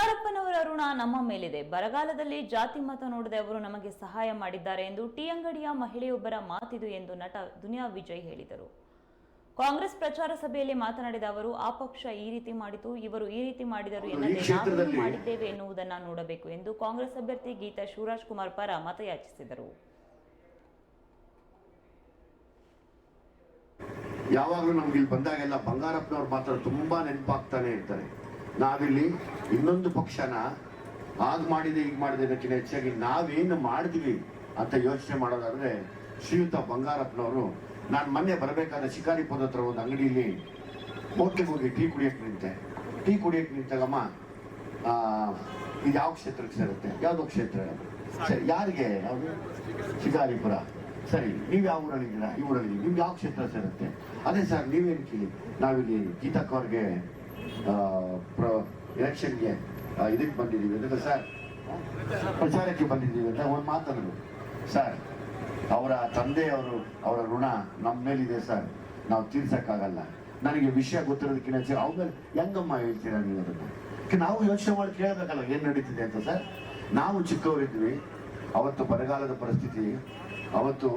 ಬಂಗಾರಪ್ಪನವರ ಋಣ ನಮ್ಮ ಮೇಲಿದೆ. ಬರಗಾಲದಲ್ಲಿ ಜಾತಿ ಮತ ನೋಡದೆ ಅವರು ನಮಗೆ ಸಹಾಯ ಮಾಡಿದ್ದಾರೆ ಎಂದು ಟಿ ಅಂಗಡಿಯ ಮಹಿಳೆಯೊಬ್ಬರ ಮಾತಿದು ಎಂದು ನಟ ದುನಿಯಾ ವಿಜಯ್ ಹೇಳಿದರು. ಕಾಂಗ್ರೆಸ್ ಪ್ರಚಾರ ಸಭೆಯಲ್ಲಿ ಮಾತನಾಡಿದ ಅವರು ಆ ಪಕ್ಷ ಈ ರೀತಿ ಮಾಡಿತು ಇವರು ಈ ರೀತಿ ಮಾಡಿದರು ಎನ್ನದೇ ನಾವು ಮಾಡಿದ್ದೇವೆ ಎನ್ನುವುದನ್ನು ನೋಡಬೇಕು ಎಂದು ಕಾಂಗ್ರೆಸ್ ಅಭ್ಯರ್ಥಿ ಗೀತಾ ಶಿವರಾಜ್ ಕುಮಾರ್ ಪರ ಮತಯಾಚಿಸಿದರು. ಯಾವಾಗಲೂ ನಮ್ಗೆ ಇಲ್ಲಿ ಬಂದಾಗೆಲ್ಲ ಬಂಗಾರಪ್ಪನವ್ರು ಮಾತ್ರ ತುಂಬಾ ನೆನಪಾಗ್ತಾನೆ ಇರ್ತಾರೆ. ನಾವಿಲ್ಲಿ ಇನ್ನೊಂದು ಪಕ್ಷನ ಆಗ ಮಾಡಿದೆ ಈಗ ಮಾಡಿದೆ ಅನ್ನೋಕ್ಕಿಂತ ಹೆಚ್ಚಾಗಿ ನಾವೇನು ಮಾಡಿದ್ವಿ ಅಂತ ಯೋಚನೆ ಮಾಡೋದಾದ್ರೆ ಶ್ರೀಯುತ ಬಂಗಾರಪ್ಪನವರು, ನಾನು ಮೊನ್ನೆ ಬರಬೇಕಾದ ಶಿಕಾರಿಪುರದ ಹತ್ರ ಒಂದು ಅಂಗಡಿಯಲ್ಲಿ ಹೋಟ್ಲಿಗೆ ಹೋಗಿ ಟೀ ಕುಡಿಯಕ್ಕೆ ನಿಂತೆ. ಟೀ ಕುಡಿಯಕ್ಕೆ ನಿಂತಾಗಮ್ಮ ಇದು ಯಾವ ಕ್ಷೇತ್ರಕ್ಕೆ ಸೇರುತ್ತೆ? ಯಾವುದೋ ಕ್ಷೇತ್ರ ಸರಿ, ಯಾರಿಗೆ? ಯಾವುದು? ಶಿಕಾರಿಪುರ. ಸರಿ, ನೀವು ಯಾವ ಊರಲ್ಲಿದ್ದೀರಾ ಈ ಊರಲ್ಲಿ ನಿಮ್ಗೆ ಯಾವ ಕ್ಷೇತ್ರ ಸೇರುತ್ತೆ? ಅದೇ ಸರ್, ನೀವೇನು ಕೇಳಿ? ನಾವಿಲ್ಲಿ ಗೀತಕ್ಕ ಅವ್ರಿಗೆ ಎಲೆಕ್ಷನ್ಗೆ ಇದಕ್ಕೆ ಬಂದಿದ್ದೀವಿ ಅಂದ್ರೆ ಸರ್. ಪ್ರಚಾರಕ್ಕೆ ಬಂದಿದ್ದೀವಿ ಅಂತ ಒಂದು ಮಾತನ್ನು. ಸರ್, ಅವರ ತಂದೆಯವರು, ಅವರ ಋಣ ನಮ್ಮ ಮೇಲಿದೆ ಸರ್. ನಾವು ತೀರ್ಸೋಕ್ಕಾಗಲ್ಲ. ನನಗೆ ವಿಷಯ ಗೊತ್ತಿರೋದಕ್ಕಿಂತ ಸರ್ ಅವ್ರ ಹೆಂಗಮ್ಮ ಹೇಳ್ತೀರಾ ನೀವು ಅದನ್ನು? ನಾವು ಯೋಚನೆ ಮಾಡಿ ಕೇಳಬೇಕಲ್ಲ ಏನು ನಡೀತಿದೆ ಅಂತ ಸರ್. ನಾವು ಚಿಕ್ಕವರಿದ್ವಿ. ಅವತ್ತು ಬರಗಾಲದ ಪರಿಸ್ಥಿತಿ. ಅವತ್ತು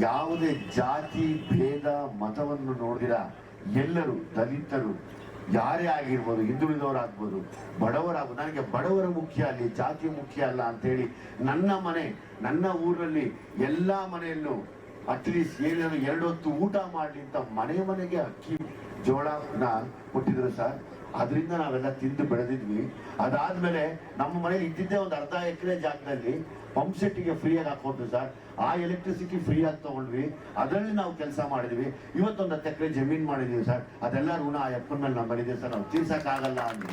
ಯಾವುದೇ ಜಾತಿ, ಭೇದ, ಮತವನ್ನು ನೋಡಿದಿರ. ಎಲ್ಲರೂ ದಲಿತರು ಯಾರೇ ಆಗಿರ್ಬೋದು, ಹಿಂದುಳಿದವರಾಗ್ಬೋದು ಬಡವರಾಗ ನನಗೆ ಬಡವರ ಮುಖ್ಯ ಅಲ್ಲಿ, ಜಾತಿ ಮುಖ್ಯ ಅಲ್ಲ ಅಂತೇಳಿ ನನ್ನ ಮನೆ, ನನ್ನ ಊರಲ್ಲಿ ಎಲ್ಲ ಮನೆಯಲ್ಲೂ ಅಟ್ಲೀಸ್ಟ್ ಏನಾದ್ರು ಎರಡು ಹೊತ್ತು ಊಟ ಮಾಡಲಿ ಅಂತ ಮನೆ ಮನೆಗೆ ಅಕ್ಕಿ ಜೋಳನ ಕೊಟ್ಟಿದ್ರು ಸರ್ ಅದರಿಂದ ನಾವೆಲ್ಲ ತಿಂದು ಬೆಳೆದಿದ್ವಿ. ಅದಾದ್ಮೇಲೆ ನಮ್ಮ ಮನೇಲಿ ಇದ್ದಿದ್ದೇ ಒಂದು ಅರ್ಧ ಎಕರೆ ಜಾಗದಲ್ಲಿ ಪಂಪ್ ಸೆಟ್ಟಿಗೆ ಫ್ರೀಯಾಗಿ ಹಾಕೊಂಡ್ರು ಸರ್. ಆ ಎಲೆಕ್ಟ್ರಿಸಿಟಿ ಫ್ರೀ ಆಗಿ ತಗೊಂಡ್ವಿ. ಅದರಲ್ಲಿ ನಾವು ಕೆಲಸ ಮಾಡಿದ್ವಿ. ಇವತ್ತೊಂದು ಹತ್ತು ಎಕರೆ ಜಮೀನ್ ಮಾಡಿದೀವಿ ಸರ್. ಅದೆಲ್ಲ ಋಣ ಆ ಎಪ್ಪನ ಮೇಲೆ ನಮ್ಮಲ್ಲಿದೆ ಸರ್. ನಾವು ತೀರ್ಸಕ್ಕಾಗಲ್ಲ ಅಂದ್ರು.